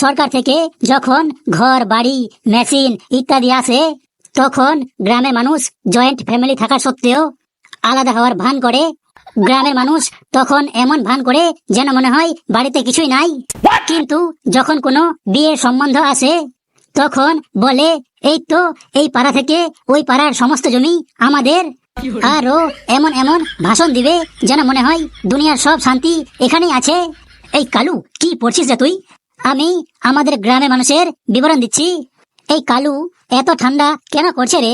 সরকার থেকে যখন ঘর বাড়ি মেশিন ইত্যাদি আসে তখন গ্রামের মানুষ জয়েন্ট ফ্যামিলি থাকা সত্ত্বেও আলাদা হওয়ার ভান করে। গ্রামের মানুষ তখন এমন ভান করে যেন মনে হয় বাড়িতে কিছুই নাই। কিন্তু যখন কোনো বিয়ের সম্বন্ধ আসে তখন বলে এই তো এই পাড়া থেকে ওই পাড়ার সমস্ত জমি আমাদের। আরও এমন এমন ভাষণ দিবে যেন মনে হয় দুনিয়ার সব শান্তি এখানেই আছে। এই কালু কি পড়ছিস রে তুই? আমি আমাদের গ্রামের মানুষের বিবরণ দিচ্ছি। এই কালু, এত ঠান্ডা কেন করছে রে?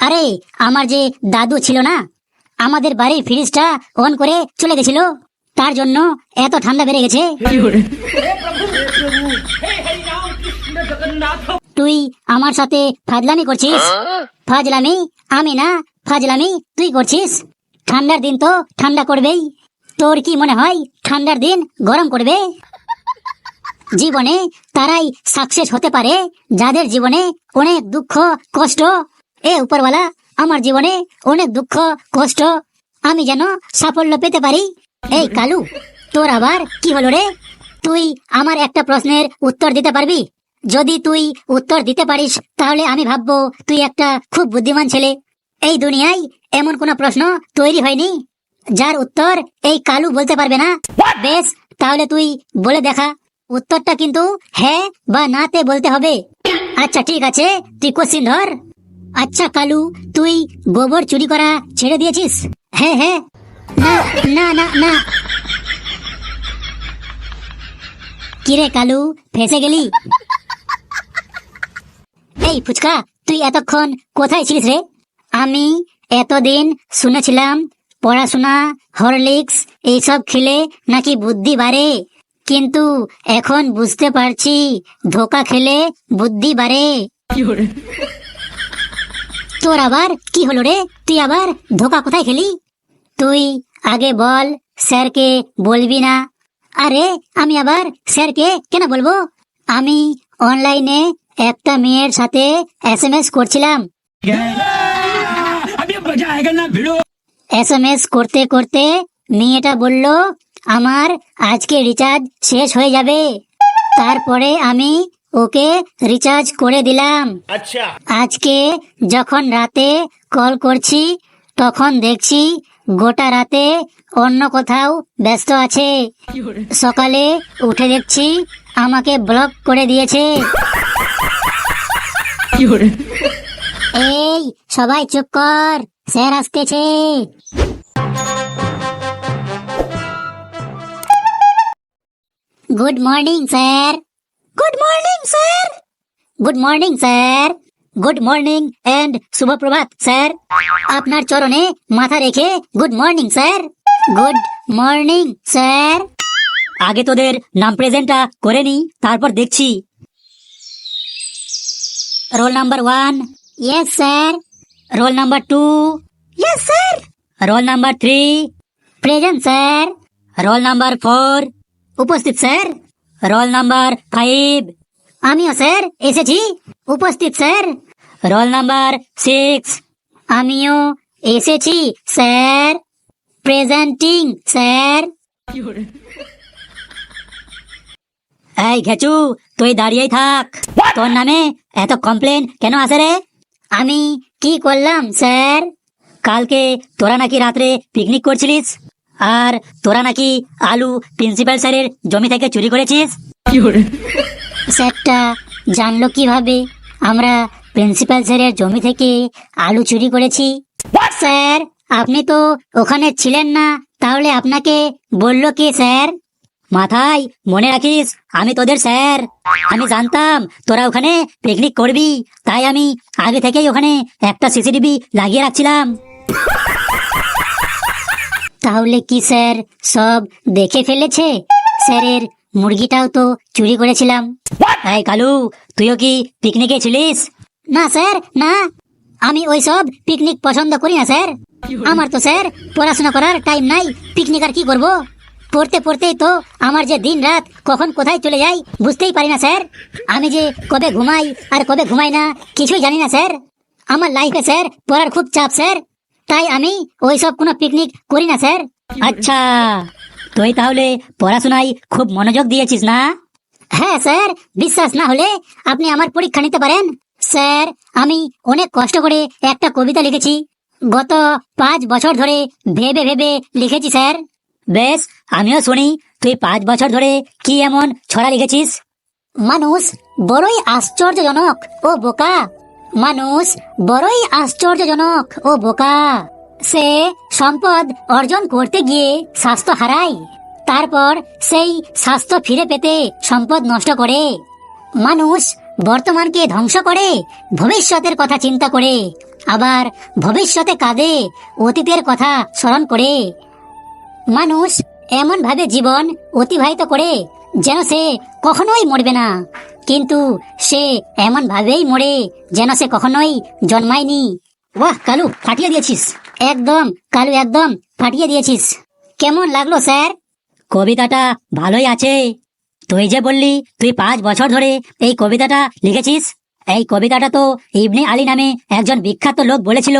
আরে, আমার যে দাদু ছিল না, আমাদের বাড়ির ফ্রিজটা অন করে চলে গেছিল। তার জন্য এত ঠান্ডা বেড়ে গেছে। তুই আমার সাথে ফাজলামি করছিস? ফাজলামি? আমি না, ফাজলামি তুই করছিস? ঠান্ডার দিন তো ঠান্ডা করবেই। তোর কি মনে হয় ঠান্ডার দিন গরম করবে? জীবনে তারাই সাকসেস হতে পারে যাদের জীবনে অনেক দুঃখ কষ্ট এ উপরওয়ালা আমার জীবনে অনেক দুঃখ কষ্ট আমি যেন সাফল্য পেতে পারি। এই কালু তোর আবার কি হলো রে? তুই আমার একটা প্রশ্নের উত্তর দিতে পারবি? যদি তুই উত্তর দিতে পারিস তাহলে আমি ভাববো তুই একটা খুব বুদ্ধিমান ছেলে। এই দুনিয়ায় এমন কোনো প্রশ্ন তৈরি হয়নি যার উত্তর এই কালু বলতে পারবে না। বেশ তাহলে তুই বলে দেখা। উত্তরটা কিন্তু হ্যাঁ বা নাতে বলতে হবে। আচ্ছা ঠিক আছে। তুই কোশ্চিন ধর। আচ্ছা কালু, তুই গোবর চুরি করা ছেড়ে দিয়েছিস? হ্যাঁ হ্যাঁ। না না না না। কিরে, কালু, ফেসে গেলি? এই, ফুচকা, তুই এতক্ষণ কোথায় ছিলিস রে? আমি এতদিন শুনেছিলাম পড়াশোনা, হরলিক্স, এইসব খেলে নাকি বুদ্ধি বাড়ে। কিন্তু এখন বুঝতে পারছি ধোকা খেলে বুদ্ধি বাড়ে। তোর আবার কি হলো রে? তুই আবার ধোকা কোথায় খেলি? তুই আগে বল স্যারকে বলবি না। আরে আমি আবার স্যারকে কেন বলব? আমি অনলাইনে একটা মেয়ের সাথে এস এম এস করছিলাম। এস এম এস করতে করতে মেয়েটা বলল আমার আজকে রিচার্জ শেষ হয়ে যাবে। তারপরে আমি ওকে রিচার্জ করে দিলাম। আচ্ছা। আজকে যখন রাতে কল করছি তখন দেখছি গোটা রাতে অন্য কোথাও ব্যস্ত আছে। সকালে উঠে দেখছি আমাকে ব্লক করে দিয়েছে। এই সবাই চুপ কর স্যার আসতেছে। Good morning sir good morning sir good morning sir good morning and শুভ প্রভাত স্যার আপনার চরণে মাথা রেখে good morning sir good morning sir আগে তোদের নাম প্রেজেন্টটা করে নি তারপর দেখছি roll number one yes sir roll number two yes sir roll number three present sir roll number four উপস্থিত স্যার? Roll number five. আমিও স্যার এসেছি। উপস্থিত স্যার। Roll number six. আমিও এসেছি স্যার। Presenting sir. এই ঘেচু তুই দাঁড়িয়েই থাক। তোর নামে এত কমপ্লেন কেন আসে রে? আমি কি করলাম স্যার? কালকে তোরা নাকি রাত্রে পিকনিক করছিলিস? আর তোরা নাকি আলু প্রিন্সিপাল স্যারের জমি থেকে চুরি করেছিস? স্যারটা জানলো কীভাবে? আমরা প্রিন্সিপাল স্যারের জমি থেকে আলু চুরি করেছি। স্যার আপনি তো ওখানে ছিলেন না তাহলে আপনাকে বলল কি স্যার? মাথায় মনে রাখিস আমি তোদের স্যার। আমি জানতাম তোরা ওখানে পিকনিক করবি তাই আমি আগে থেকেই ওখানে একটা সিসিটিভি লাগিয়ে রাখছিলাম। তাহলে কি স্যার সব দেখে ফেলেছে? স্যারের মুরগিটাও তো চুরি করেছিলাম। এই কালু তুইও কি পিকনিকে ছিলিস? না স্যার না। আমি ওই সব পিকনিক পছন্দ করি না স্যার। আমার তো স্যার পড়াশোনা করার টাইম নাই পিকনিক আর কি করব? পড়তে পড়তেই তো আমার যে দিন রাত কখন কোথায় চলে যাই বুঝতেই পারি না স্যার। আমি যে কবে ঘুমাই আর কবে ঘুমাই না কিছুই জানি না স্যার। আমার লাইফে স্যার পড়ার খুব চাপ স্যার। তাই আমি ওই সব কোনো পিকনিক করি না, স্যার। আচ্ছা তুই তাহলে পড়াশোনায় খুব মনোযোগ দিয়েছিস না? হ্যাঁ স্যার, বিশ্বাস না হলে আপনি আমার পরীক্ষা নিতে পারেন। স্যার, আমি অনেক কষ্ট করে একটা কবিতা লিখেছি। গত পাঁচ বছর ধরে ভেবে ভেবে লিখেছি, স্যার। বেশ, আমিও শুনি। তুই পাঁচ বছর ধরে কি এমন ছড়া লিখেছিস? মানুষ বড়ই আশ্চর্যজনক ও বোকা। মানুষ বড়ই আশ্চর্যজনক ও বোকা। সে সম্পদ অর্জন করতে গিয়ে স্বাস্থ্য হারায়। তারপর সেই স্বাস্থ্য ফিরে পেতে সম্পদ নষ্ট করে। মানুষ বর্তমানকে ধ্বংস করে, ভবিষ্যতের কথা চিন্তা করে, আবার ভবিষ্যতে কাঁদে, অতীতের কথা স্মরণ করে। মানুষ এমন ভাবে জীবন অতিবাহিত করে যেন সে কখনোই মরবে না। কিন্তু সে এমন ভাবেই মরে যেন সে কখনোই জন্মায়নি। বাহ কালু, ফাটিয়ে দিয়েছিস। একদম, কালু, একদম, ফাটিয়ে দিয়েছিস। কেমন লাগল, স্যার? কবিতাটা ভালোই আছে। তুই যে বললি, তুই পাঁচ বছর ধরে এই কবিতাটা লিখেছিস, এই কবিতাটা তো ইবনে আলী নামে একজন বিখ্যাত লোক বলেছিল।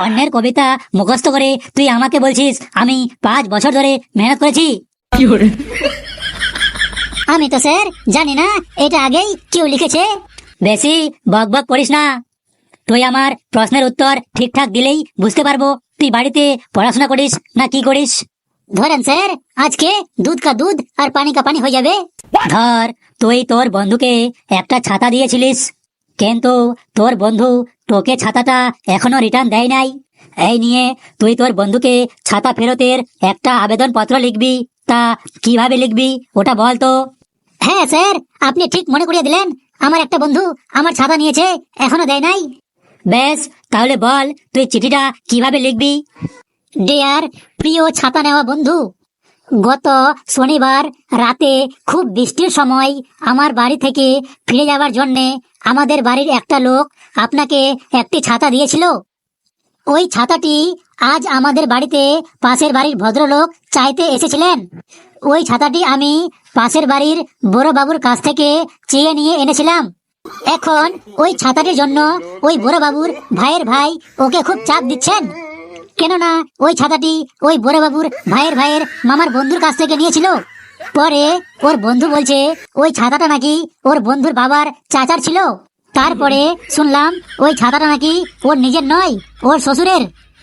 অন্যের কবিতা মুখস্থ করে তুই আমাকে বলছিস, আমি পাঁচ বছর ধরে মেহনত করেছি। আমি তো স্যার জানি না এটা আগেই কেউ লিখেছে। বেশি বক বক করিস না। তুই আমার প্রশ্নের উত্তর ঠিকঠাক দিলেই বুঝতে পারব তুই বাড়িতে পড়াশোনা করিস না কি করিস। ধরেন স্যার আজকে দুধ কা দুধ আর পানি কা পানি হয়ে যাবে। ধর তুই তোর বন্ধুকে একটা ছাতা দিয়েছিলিস কিন্তু তোর বন্ধু তোকে ছাতাটা এখনও রিটার্ন দেয় নাই। এই নিয়ে তুই তোর বন্ধুকে ছাতা ফেরতের একটা আবেদন পত্র লিখবি তা কীভাবে লিখবি ওটা বল তো। হ্যাঁ স্যার, আপনি ঠিক মনে করিয়ে দিলেন। আমার একটা বন্ধু আমার ছাতা নিয়েছে, এখনও দেয় নাই। বেশ তাহলে বল, তুই চিঠিটা কীভাবে লিখবি? ডিয়ার, প্রিয় ছাতা নেওয়া বন্ধু, গত শনিবার রাতে খুব বৃষ্টির সময় আমার বাড়ি থেকে ফিরে যাওয়ার জন্যে আমাদের বাড়ির একটা লোক আপনাকে একটি ছাতা দিয়েছিল। ওই ছাতাটি আজ আমাদের বাড়িতে পাশের বাড়ির ভদ্রলোক চাইতে এসেছিলেন। ওই ছাতাটি আমি পাশের বাড়ির বড় বাবুর কাছ থেকে চেয়ে নিয়ে এনেছিলাম। এখন ওই ছাতাটির জন্য ওই বড় বাবুর ভাইয়ের ভাই ওকে খুব চাপ দিচ্ছেন। কেননা ওই ছাতাটি ওই বড় বাবুর ভাইয়ের ভাইয়ের মামার বন্ধুর কাছ থেকে নিয়েছিল। পরে ওর বন্ধু বলছে, ওই ছাতাটা নাকি ওর বন্ধুর বাবার চাচার ছিল। তারপরে শুনলাম, ওই ছাতাটা নাকি ওর নিজের নয়, ওর শ্বশুরের।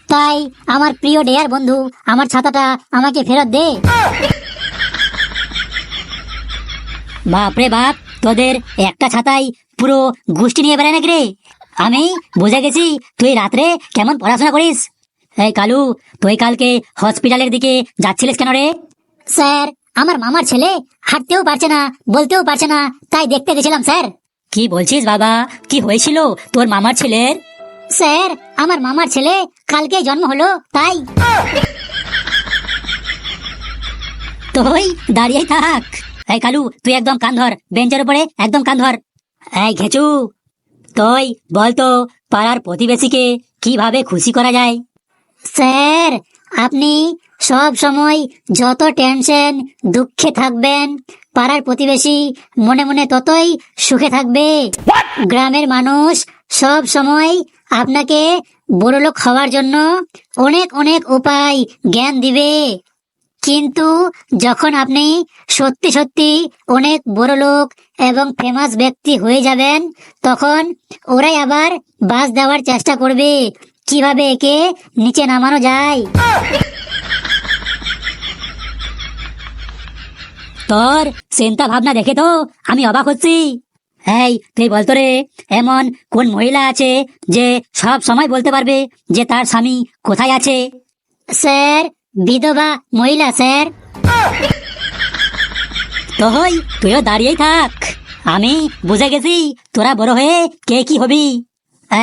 তাই আমার প্রিয় ডেয়ার বন্ধু, আমার ছাতাটা আমাকে ফেরত দে। বাপরে বাপ তোদের একটা ছাতাই পুরো গোষ্ঠী নিয়ে বেড়ায় নাকি রে? আমি বুঝে গেছি তুই রাত্রে কেমন পড়াশোনা করিস। এই কালু তুই কালকে হসপিটালের দিকে যাচ্ছিলিস কেন রে? স্যার আমার মামার ছেলে হাঁটতেও পারছে না বলতেও পারছে না তাই দেখতে গেছিলাম স্যার। কি বলছিস বাবা? কি হয়েছিল তোর মামার ছেলের? স্যার আমার মামার ছেলে কালকে জন্ম হলো তাই। তুই দাঁড়িয়ে থাক। এই কালু তুই একদম কান ধর বেঞ্চের উপরে একদম কান ধর। এই ঘেচু তুই বলতো পাড়ার প্রতিবেশীকে কীভাবে খুশি করা যায়? স্যার আপনি সব সময় যত টেনশন দুঃখে থাকবেন পাড়ার প্রতিবেশী মনে মনে ততই সুখে থাকবে। গ্রামের মানুষ সব সময় আপনাকে বড়লোক হওয়ার জন্য অনেক অনেক উপায় জ্ঞান দিবে। কিন্তু যখন আপনি সত্যি সত্যি অনেক বড় লোক এবং ফেমাস ব্যক্তি হয়ে যাবেন, তখন ওরাই আবার বাস দেওয়ার চেষ্টা করবে কীভাবে একে নিচে নামানো যায়। তোর চিন্তা ভাবনা দেখে তো আমি অবাক হচ্ছি। এই, তুই বলতো রে, এমন কোন মহিলা আছে যে সব সময় বলতে পারবে যে তার স্বামী কোথায় আছে? স্যার বিধবা মহিলা, স্যার। তুই তুইও দাঁড়িয়েই থাক। আমি বুঝে গেছি তোরা বড় হয়ে কে কি হবি।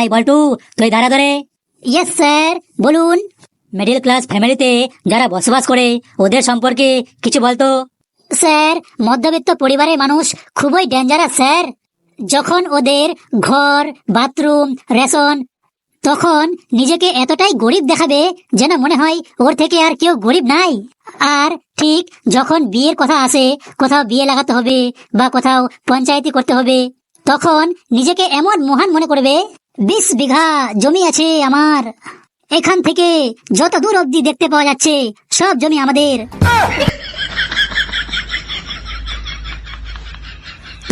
এই, বল্টু, তুই দাঁড়া ধরে। ইয়েস স্যার, বলুন। মিডিল ক্লাস ফ্যামিলিতে যারা বসবাস করে, ওদের সম্পর্কে কিছু বলতো? স্যার, মধ্যবিত্ত পরিবারের মানুষ খুবই ডেঞ্জারাস স্যার। যখন ওদের ঘর, বাথরুম, রেশন তখন নিজেকে এতটাই গরিব দেখাবে যেন মনে হয় ওর থেকে আর কেউ গরিব নাই। আর ঠিক যখন বিয়ের কথা আসে, কোথাও বিয়ে লাগাতে হবে বা কোথাও পঞ্চায়েতি করতে হবে, তখন নিজেকে এমন মহান মনে করবে, বিশ বিঘা জমি আছে আমার। এখান থেকে যত দূর অবধি দেখতে পাওয়া যাচ্ছে, সব জমি আমাদের।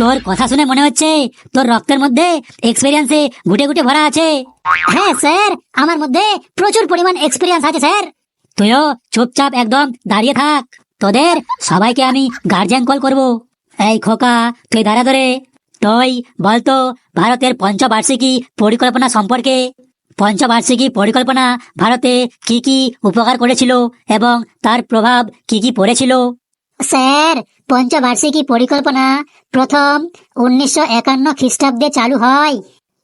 তোর কথা শুনে মনে হচ্ছে তোর রক্তের মধ্যে এক্সপিরিয়েন্সে গুটে ঘুটে ভরা আছে। হ্যাঁ স্যার, আমার মধ্যে প্রচুর পরিমাণ এক্সপিরিয়েন্স আছে, স্যার। তুইও চুপচাপ একদম দাঁড়িয়ে থাক। তোদের সবাইকে আমি গার্জিয়ান কল করব। এই খোকা, তুই দাঁড়া ধরে। তুই বলতো ভারতের পঞ্চবার্ষিকী পরিকল্পনা সম্পর্কে। পঞ্চবার্ষিকী পরিকল্পনা ভারতে কি কি উপকার করেছিল এবং তার প্রভাব কি কি পড়েছিল? স্যার পঞ্চবার্ষিকী পরিকল্পনা। প্রথম উনিশশো একান্ন খ্রিস্টাব্দে চালু হয়।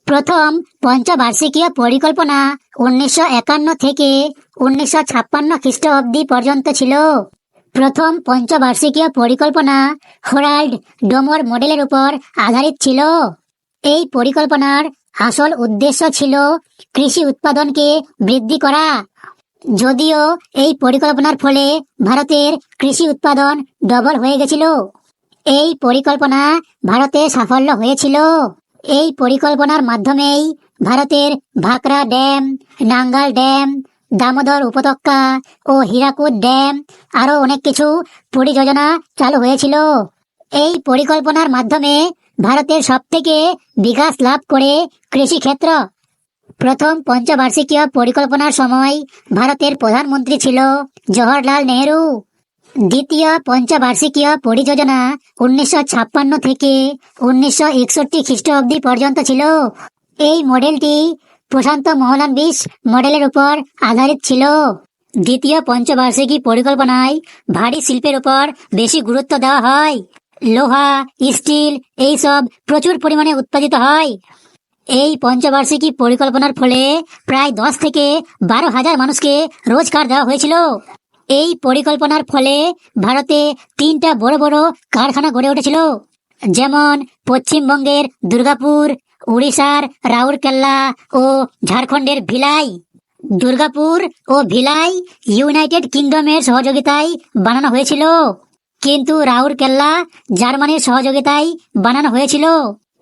প্রথম পঞ্চবার্ষিকীয় পরিকল্পনা উনিশশো একান্ন থেকে উনিশশো ছাপ্পান্ন খ্রিস্ট অব্দি পর্যন্ত ছিল। প্রথম পঞ্চবার্ষিকীয় পরিকল্পনা হোরাল্ড ডোমর মডেলের উপর আধারিত ছিল। এই পরিকল্পনার আসল উদ্দেশ্য ছিল কৃষি উৎপাদনকে বৃদ্ধি করা। যদিও এই পরিকল্পনার ফলে ভারতের কৃষি উৎপাদন ডবল হয়ে গেছিল। এই পরিকল্পনা ভারতে সাফল্য হয়েছিল। এই পরিকল্পনার মাধ্যমেই ভারতের ভাকরা ড্যাম, নাঙ্গাল ড্যাম, দামোদর উপত্যকা ও হীরাকুদ ড্যাম আরও অনেক কিছু পরিযোজনা চালু হয়েছিল। এই পরিকল্পনার মাধ্যমে ভারতের সবথেকে বিকাশ লাভ করে কৃষি ক্ষেত্র প্রথম পঞ্চবার্ষিকীয় পরিকল্পনার সময় ভারতের প্রধানমন্ত্রী ছিল জওহরলাল নেহেরু। দ্বিতীয় পঞ্চবার্ষিকীয় পরিযোজনা উনিশশো ছাপ্পান্ন থেকে উনিশশো একষট্টি খ্রিস্ট অব্দি পর্যন্ত ছিল। এই মডেলটি প্রশান্ত মহলান বিশ মডেলের উপর আধারিত ছিল। দ্বিতীয় পঞ্চবার্ষিকী পরিকল্পনায় ভারী শিল্পের উপর বেশি গুরুত্ব দেওয়া হয়। লোহা, স্টিল, এইসব প্রচুর পরিমাণে উৎপাদিত হয়। এই পঞ্চবার্ষিকী পরিকল্পনার ফলে প্রায় দশ থেকে বারো হাজার মানুষকে রোজগার দেওয়া হয়েছিল। এই পরিকল্পনার ফলে ভারতে তিনটা বড় বড় কারখানা গড়ে উঠেছিল। যেমন পশ্চিমবঙ্গের দুর্গাপুর, উড়িষ্যার রাউরকেল্লা ও ঝাড়খণ্ডের ভিলাই। দুর্গাপুর ও ভিলাই ইউনাইটেড কিংডমের সহযোগিতায় বানানো হয়েছিল। কিন্তু রাউরকেল্লা জার্মানির সহযোগিতায় বানানো হয়েছিল।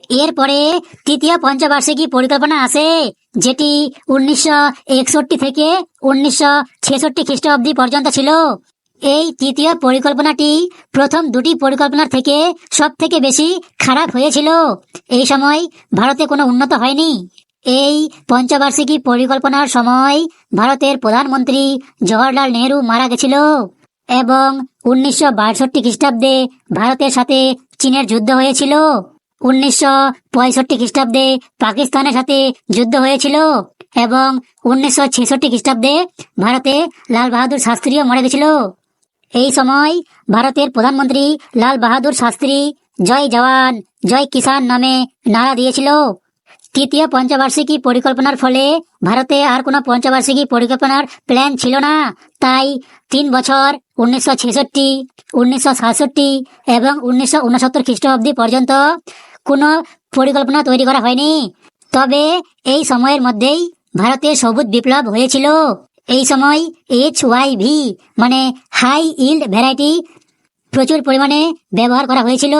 এরপরে তৃতীয় পঞ্চবার্ষিকী পরিকল্পনা আছে, যেটি উনিশশো একষট্টি থেকে উনিশশো ছেষট্টি খ্রিস্টাব্দী পর্যন্ত ছিল। এই তৃতীয় পরিকল্পনাটি প্রথম দুটি পরিকল্পনার থেকে সব থেকে বেশি খারাপ হয়েছিল। এই সময় ভারতে কোনো উন্নত হয়নি। এই পঞ্চবার্ষিকী পরিকল্পনার সময় ভারতের প্রধানমন্ত্রী জওহরলাল নেহরু মারা গেছিল এবং উনিশশো বাষট্টি খ্রিস্টাব্দে ভারতের সাথে চীনের যুদ্ধ হয়েছিল। উনিশশো পঁয়ষট্টি খ্রিস্টাব্দে পাকিস্তানের সাথে যুদ্ধ হয়েছিল এবং উনিশশো ছেষট্টি খ্রিস্টাব্দে ভারতে লাল বাহাদুর শাস্ত্রীও মরে গেছিল। এই সময় ভারতের প্রধানমন্ত্রী লাল বাহাদুর শাস্ত্রী জয় জওয়ান, জয় কিষান নামে নারা দিয়েছিল। তৃতীয় পঞ্চবার্ষিকী পরিকল্পনার ফলে ভারতে আর কোনো পঞ্চবার্ষিকী পরিকল্পনার প্ল্যান ছিল না। তাই তিন বছর, উনিশশো ছেষট্টি, উনিশশো সাতষট্টি এবং উনিশশো উনসত্তর খ্রিস্টাব্দী পর্যন্ত কোনো পরিকল্পনা তৈরি করা হয়নি। তবে এই সময়ের মধ্যেই ভারতে সবুজ বিপ্লব হয়েছিল। এই সময় এইচ ওয়াই ভি মানে হাই ইল্ড ভ্যারাইটি প্রচুর পরিমাণে ব্যবহার করা হয়েছিল।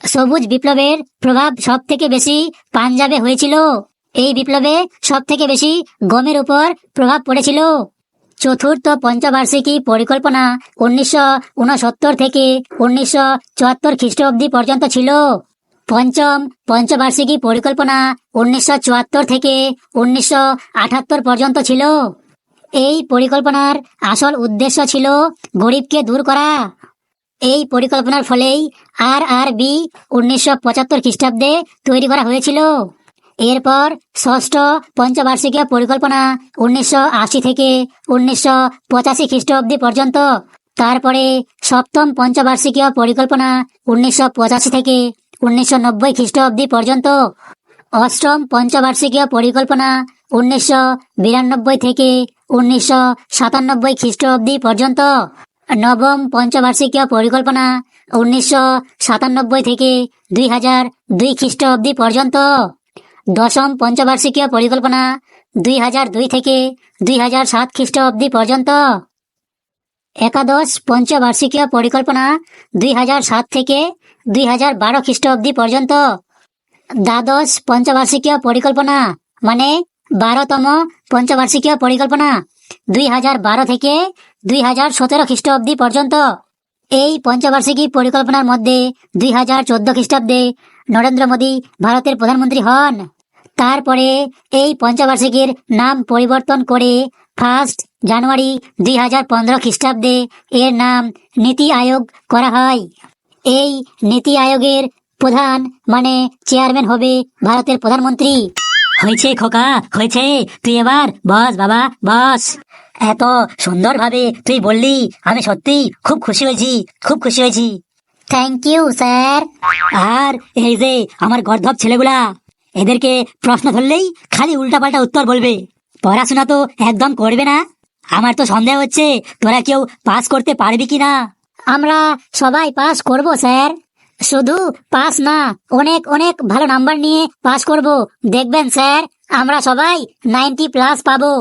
সবুজ বিপ্লবের প্রভাব সব থেকে বেশি পাঞ্জাবে হয়েছিল। এই বিপ্লবে সব থেকে বেশি গমের উপর প্রভাব পড়েছিল। চতুর্থ পঞ্চবার্ষিকী পরিকল্পনা উনিশশো উনসত্তর থেকে উনিশশো চুয়াত্তর খ্রিস্টাব্দী পর্যন্ত ছিল। পঞ্চম পঞ্চবার্ষিকী পরিকল্পনা উনিশশো চুয়াত্তর থেকে উনিশশো আটাত্তর পর্যন্ত ছিল। এই পরিকল্পনার আসল উদ্দেশ্য ছিল গরিবকে দূর করা। এই পরিকল্পনার ফলেই আর আর বি উনিশশো পঁচাত্তর খ্রিস্টাব্দে তৈরি করা হয়েছিল। এরপর ষষ্ঠ পঞ্চবার্ষিকীয় পরিকল্পনা উনিশশো আশি থেকে উনিশশো পঁচাশি খ্রিস্টাব্দী পর্যন্ত। তারপরে সপ্তম পঞ্চবার্ষিকীয় পরিকল্পনা উনিশশো পঁচাশি থেকে উনিশশো নব্বই খ্রিস্টাব্দী পর্যন্ত। অষ্টম পঞ্চবার্ষিকীয় পরিকল্পনা উনিশশো বিরানব্বই থেকে উনিশশো সাতানব্বই খ্রিস্টাব্দী পর্যন্ত। নবম পঞ্চবার্ষিকীয় পরিকল্পনা উনিশশো সাতানব্বই থেকে দুই হাজার দুই খ্রিস্টাব্দী পর্যন্ত। দশম পঞ্চবার্ষিকীয় পরিকল্পনা দুই হাজার দুই থেকে দুই হাজার সাত খ্রিস্টাব্দী পর্যন্ত। একাদশ পঞ্চবার্ষিকীয় পরিকল্পনা দুই হাজার সাত থেকে দুই হাজার বারো খ্রিস্টাব্দী পর্যন্ত। দ্বাদশ পঞ্চবার্ষিকীয় পরিকল্পনা মানে বারোতম পঞ্চবার্ষিকীয় পরিকল্পনা। দুই হাজার বারো থেকে দুই হাজার সতেরো খ্রিস্টাব্দী পর্যন্ত এই পঞ্চবার্ষিকী পরিকল্পনার মধ্যে দুই হাজার চোদ্দ খ্রিস্টাব্দে নরেন্দ্র মোদী ভারতের প্রধানমন্ত্রী হন। তারপরে এই পঞ্চবার্ষিকীর নাম পরিবর্তন করে ফার্স্ট জানুয়ারি দুই হাজার পনেরো খ্রিস্টাব্দে এর নাম নীতি আয়োগ করা হয়। এই নীতি আয়োগের প্রধান মানে চেয়ারম্যান হবে ভারতের প্রধানমন্ত্রী। হয়েছে খোকা হয়েছে। তুই এবার বস বাবা বস। এত সুন্দরভাবে তুই বললি আমি সত্যি খুব খুশি হয়েছি খুব খুশি হয়েছি। থ্যাংক ইউ স্যার আর এই যে আমার গর্ধব ছেলেগুলা এদেরকে প্রশ্ন ধরলেই খালি উল্টাপাল্টা উত্তর বলবে। পড়াশোনা তো একদম করবে না। আমার তো সন্দেহ হচ্ছে তোরা কেউ পাস করতে পারবি কি না আমরা সবাই পাস করব স্যার। শুধু পাস না অনেক অনেক ভালো নাম্বার নিয়ে পাস করব। দেখবেন স্যার আমরা সবাই নাইনটি প্লাস পাবো।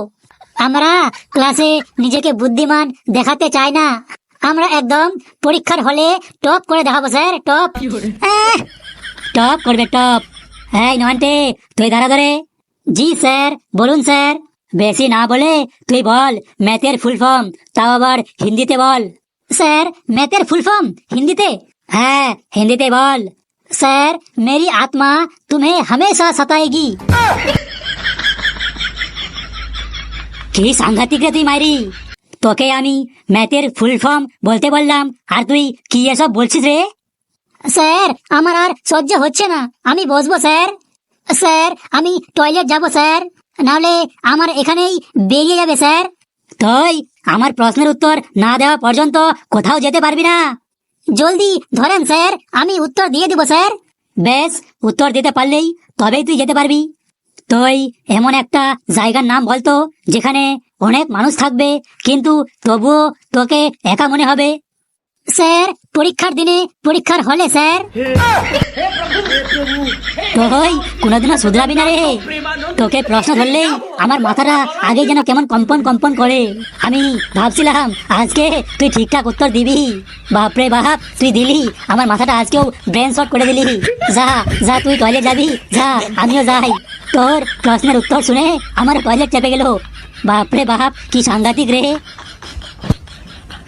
আমরা ক্লাসে নিজেকে বুদ্ধিমান দেখাতে চাই না। আমরা একদম পরীক্ষার হলে টপ করে দেখাবো স্যার টপ টপ করবে টপ নয়নটে তুই দাঁড়া ধরে। জি স্যার বলুন স্যার। বেশি না বলে তুই বল ম্যাথের ফুল ফর্ম তাও আবার হিন্দিতে বল। স্যার ম্যাথের ফুল ফর্ম হিন্দিতে? হ্যাঁ হিন্দিতে বল। স্যার, মেরি আত্মা তুমি হমেশা সতায়েগি। কি সাংঘাতিক রে তুই মাইরি। তোকে আমি ম্যাথের ফুল ফর্ম বলতে বললাম। আর তুই কি এসব বলছিস রে? স্যার, আমার আর সহ্য হচ্ছে না। আমি বসবো, স্যার। স্যার, আমি টয়লেট যাব, স্যার। নাহলে আমার এখানেই বেরিয়ে যাবে, স্যার। তাই, আমার প্রশ্নের উত্তর না দেওয়া পর্যন্ত কোথাও যেতে পারবি না। জলদি, ধরেন স্যার, আমি উত্তর দিয়ে দিব, স্যার। বেশ, উত্তর দিতে পারলেই তবেই তুই যেতে পারবি। তুই এমন একটা জায়গার নাম বলতো, যেখানে অনেক মানুষ থাকবে, কিন্তু তবুও তোকে একা মনে হবে। স্যার পরীক্ষার দিনে পরীক্ষার হলে স্যার। তুই কোনোদিনও শুধরাবি না রে। তোকে প্রশ্ন ধরলেই আমার মাথাটা আগে যেন কেমন কম্পন কম্পন করে। আমি ভাবছিলাম আজকে তুই ঠিকঠাক উত্তর দিবি। বাপরে বাপ তুই দিলি। আমার মাথাটা আজকেও ব্রেন শট করে দিলি। যা যা তুই টয়লেট যাবি যা আমিও যাই। তোর প্রশ্নের উত্তর শুনে আমার টয়লেট চেপে গেল। বাপরে বাপ কি সাংঘাতিক রে।